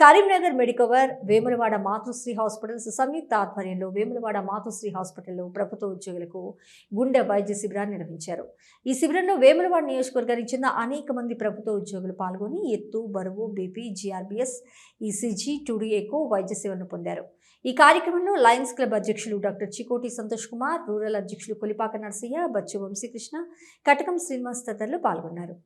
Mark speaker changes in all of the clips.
Speaker 1: Karimnagar Medicover Vemulawada మాతృశ్రీ hospitals సంయుక్త ఆధ్వర్యంలో వేములవాడ మాతృశ్రీ హాస్పిటల్లో ప్రభుత్వ ఉద్యోగులకు గుండె వైద్య శిబిరాన్ని నిర్వహించారు. ఈ శిబిరంలో వేములవాడ నియోజకవర్గానికి చెందిన అనేక మంది ప్రభుత్వ ఉద్యోగులు పాల్గొని ఎత్తు బరువు బీపీ జీఆర్బీఎస్ ఈసీజీ టూడీ వైద్య సేవలను పొందారు. ఈ కార్యక్రమంలో లయన్స్ క్లబ్ అధ్యక్షులు డాక్టర్ చికోటి సంతోష్ కుమార్ రూరల్ అధ్యక్షులు కొలిపాక నరసయ్య బచ్చు వంశీకృష్ణ కటకం శ్రీనివాస్ తదితరులు పాల్గొన్నారు.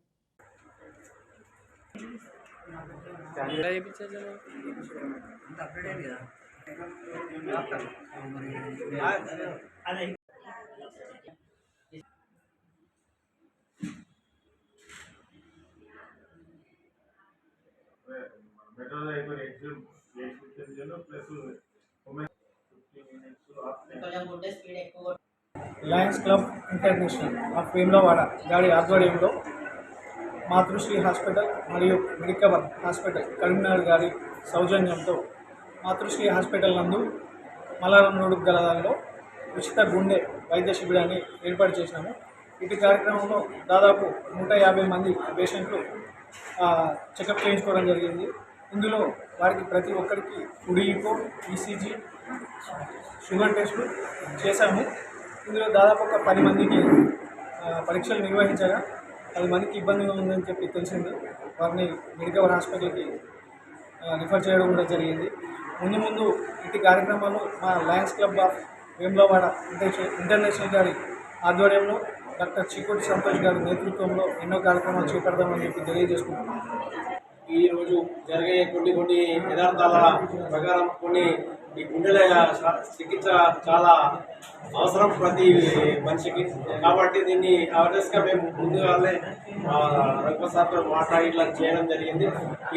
Speaker 2: మెట్రోలో అయిపోయిన EXIM fifteen plus
Speaker 3: lions club international of Vemulawada గాడి ఆధ్వర్యంలో మాతృశ్రీ హాస్పిటల్ మరియు మెడికవర్ హాస్పిటల్ కరీంనగర్ గారి సౌజన్యంతో మాతృశ్రీ హాస్పిటల్ నందు మలరం రోడ్డు గలదాల్లో ఉచిత గుండె వైద్య శిబిరాన్ని ఏర్పాటు చేసినాము. ఇటు కార్యక్రమంలో దాదాపు నూట యాభై మంది పేషెంట్లు చెకప్ చేయించుకోవడం జరిగింది. ఇందులో వారికి ప్రతి ఒక్కరికి కుడిఈకో ఈసీజీ షుగర్ టెస్టులు చేశాము. ఇందులో దాదాపు ఒక పది మందికి పరీక్షలు నిర్వహించగా పది మందికి ఇబ్బందిగా ఉందని చెప్పి తెలిసింది. వారిని మెడికల్ హాస్పిటల్కి రిఫర్ చేయడం కూడా జరిగింది. ముందు ముందు ఇటు కార్యక్రమాలు మా Lions Club of Vemulawada International గారి ఆధ్వర్యంలో డాక్టర్ చికోటి సంతోష్ గారి నేతృత్వంలో ఎన్నో కార్యక్రమాలు చేపడదామని చెప్పి తెలియజేసుకుంటున్నాం.
Speaker 4: ఈ రోజు జరిగే కొన్ని కొన్ని యథార్థాల ప్రకారం కొన్ని ఈ గుండెల చికిత్స చాలా అవసరం ప్రతి మనిషికి. కాబట్టి దీన్ని అవేర్నెస్గా మేము ముందుగానే రఘుసార్తో మాట్లాడి ఇట్లా చేయడం జరిగింది.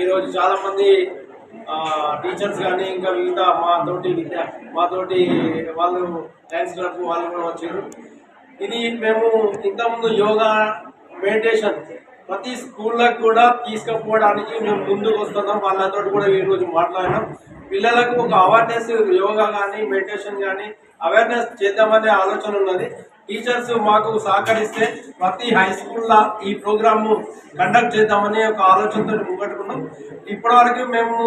Speaker 4: ఈరోజు చాలామంది చాలా మంది టీచర్స్ కానీ ఇంకా వివిధ మా తోటి విద్య మా తోటి వాళ్ళు డ్యాన్స్ క్లబ్ వాళ్ళు కూడా వచ్చారు. ఇది మేము ఇంతకుముందు యోగా మెడిటేషన్ ప్రతి స్కూళ్ళకు కూడా తీసుకుపోవడానికి మేము ముందుకు వస్తున్నాం. వాళ్ళతో కూడా ఈరోజు రోజు మాట్లాడినాం. పిల్లలకు ఒక అవేర్నెస్ యోగా కానీ మెడిటేషన్ కానీ అవేర్నెస్ చేద్దామనే ఆలోచన ఉన్నది. టీచర్స్ మాకు సహకరిస్తే ప్రతి హై స్కూల్లో ఈ ప్రోగ్రామ్ కండక్ట్ చేద్దామనే ఒక ఆలోచనతో ముంగట్టుకున్నాం. ఇప్పటివరకు మేము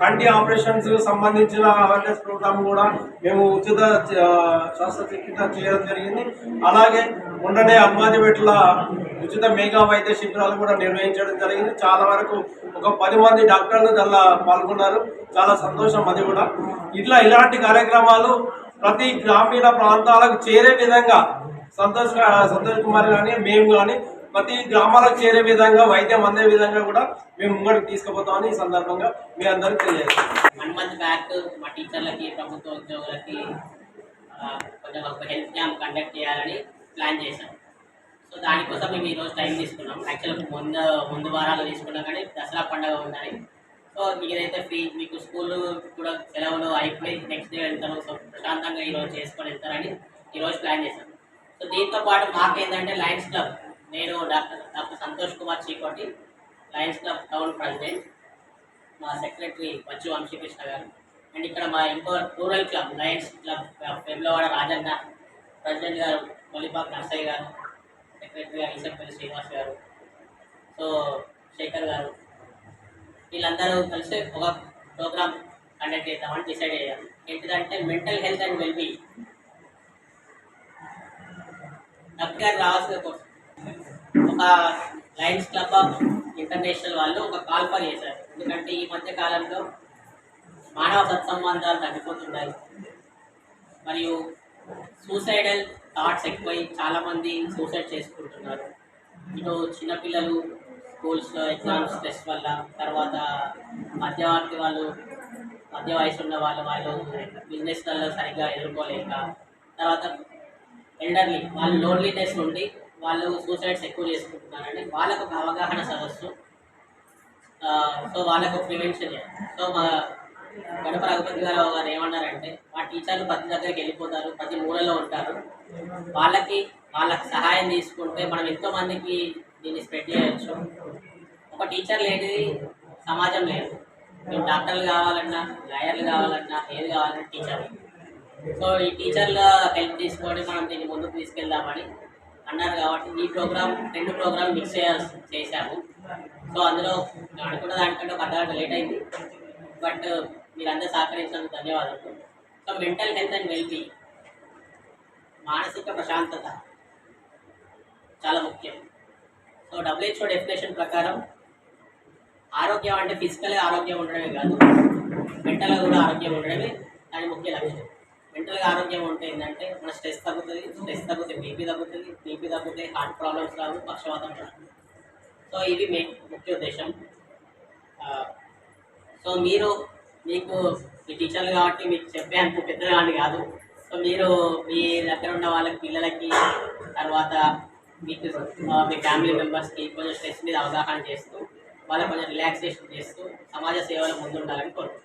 Speaker 4: కంటి ఆపరేషన్స్ సంబంధించిన అవేర్నెస్ ప్రోగ్రామ్ కూడా మేము ఉచిత శస్త్రచికిత్స చేయడం జరిగింది. అలాగే మొన్ననే అమ్మాదిపెట్ల ఉచిత మేఘా వైద్య శిబిరాలు కూడా నిర్వహించడం జరిగింది. చాలా వరకు ఒక పది మంది డాక్టర్లు దానిలో పాల్గొన్నారు. చాలా సంతోషం అది కూడా. ఇట్లా ఇలాంటి కార్యక్రమాలు ప్రతి గ్రామీణ ప్రాంతాలకు చేరే విధంగా సంతోష్ సంతోష్ కుమార్ కానీ మేము కానీ ప్రతి గ్రామాలకు చేరే విధంగా వైద్యం అందే విధంగా కూడా మేము ముంగడికి తీసుకుపోతామని ఈ సందర్భంగా మీ అందరికి తెలియజేస్తాం
Speaker 5: వన్ మంత్ బ్యాక్ మా టీచర్లకి ప్రభుత్వ ఉద్యోగులకి కొంచెం ఒక హెల్త్ క్యాంప్ కండక్ట్ చేయాలని ప్లాన్ చేశాం. సో దానికోసం మేము ఈరోజు టైం తీసుకున్నాం. యాక్చువల్గా ముందు ముందు వారాలు తీసుకున్నాం కానీ దసరా పండుగ ఉందని. సో మీరైతే ఫ్రీ మీకు స్కూల్ కూడా సెలవులు అయిపోయి నెక్స్ట్ డే వెళ్తారు. సో ప్రశాంతంగా ఈరోజు చేసుకొని వెళ్తారని ఈరోజు ప్లాన్ చేశాం. సో దీంతో పాటు మాకేంటంటే లయన్స్ క్లబ్. నేను doctor doctor Santosh Kumar Chikoti Lions Club town president మా సెక్రటరీ వచ్చు వంశీకృష్ణ గారు. అండ్ ఇక్కడ మా ఇంకో rural club Lions Club Vemulawada Rajanna president garu Malipak Narsaiah గారు సెక్రటరీ గారు ఈసప్పల్లి శ్రీనివాస్ గారు సో శేఖర్ గారు వీళ్ళందరూ కలిసి ఒక ప్రోగ్రామ్ కండక్ట్ చేద్దామని డిసైడ్ అయ్యారు. ఏంటిదంటే mental health and wellbeing. Doctor garu రావాల్సిన కోసం ఒక లయన్స్ క్లబ్ ఆఫ్ ఇంటర్నేషనల్ వాళ్ళు ఒక కాల్ ఫర్ చేశారు. ఎందుకంటే ఈ మధ్య కాలంలో మానవ సత్సంబంధాలు తగ్గిపోతున్నాయి. మరియు సూసైడల్ థాట్స్ ఎక్కువై చాలామంది సూసైడ్ చేసుకుంటున్నారు. ఇటు చిన్నపిల్లలు స్కూల్స్లో ఎగ్జామ్స్ స్ట్రెస్ వల్ల తర్వాత మధ్యవర్తి వాళ్ళు మధ్య వయసు ఉన్న వాళ్ళు వాళ్ళు బిజినెస్లలో సరిగ్గా ఎదుర్కోలేక తర్వాత ఎల్డర్లీ వాళ్ళు లోన్లీనెస్ నుండి వాళ్ళు సూసైడ్స్ ఎక్కువ చేసుకుంటున్నారండి వాళ్ళకు ఒక అవగాహన సదస్సు సో వాళ్ళకు ప్రివెన్షన్ సో మా గడప రఘుపతి గారు గారు ఏమన్నారంటే టీచర్లు ప్రతి దగ్గరికి వెళ్ళిపోతారు ప్రతి మూలలో ఉంటారు. వాళ్ళకి వాళ్ళకి సహాయం తీసుకుంటే మనం ఎంతో మందికి దీన్ని స్ప్రెడ్ చేయొచ్చు. ఒక టీచర్ లేనిది సమాజం లేదు. మేము డాక్టర్లు కావాలన్నా లాయర్లు కావాలన్నా ఏది కావాలన్నా టీచర్లు సో ఈ టీచర్ల హెల్ప్ తీసుకొని మనం దీన్ని ముందుకు తీసుకెళ్దామని అన్నారు కాబట్టి ఈ ప్రోగ్రామ్ రెండు ప్రోగ్రామ్ మిక్స్ చేశాము. సో అందులో అనుకున్న దానికంటే ఒక అర్ధగంట లేట్ అయింది. బట్ మీరందరూ సహకరించినందుకు ధన్యవాదాలు. So mental health and wellbeing మానసిక ప్రశాంతత చాలా ముఖ్యం. సో డబ్ల్యూహెచ్ఓ డెఫినేషన్ ప్రకారం ఆరోగ్యం అంటే ఫిజికల్గా ఆరోగ్యం ఉండడమే కాదు మెంటల్గా కూడా ఆరోగ్యం ఉండడమే దాని ముఖ్య లక్ష్యం మెంటల్గా ఆరోగ్యం ఉంటే ఏంటంటే మన స్ట్రెస్ తగ్గుతుంది స్ట్రెస్ తగ్గుతుంది బీపీ తగ్గుతుంది బీపీ తగ్గుతాయి హార్ట్ ప్రాబ్లమ్స్ రావు పక్షవాతం రావు. సో ఇది మెయిన్ ముఖ్య ఉద్దేశం. సో మీరు మీకు మీ టీచర్లు కాబట్టి మీకు చెప్పే అంత పెద్దగాని కాదు. సో మీరు మీ దగ్గర ఉన్న వాళ్ళకి పిల్లలకి తర్వాత మీకు మీ ఫ్యామిలీ మెంబర్స్కి కొంచెం స్ట్రెస్ మీద అవగాహన చేస్తూ వాళ్ళకి కొంచెం రిలాక్సేషన్ చేస్తూ సమాజ సేవలో ముందుండాలని కోరుకుంటున్నాను.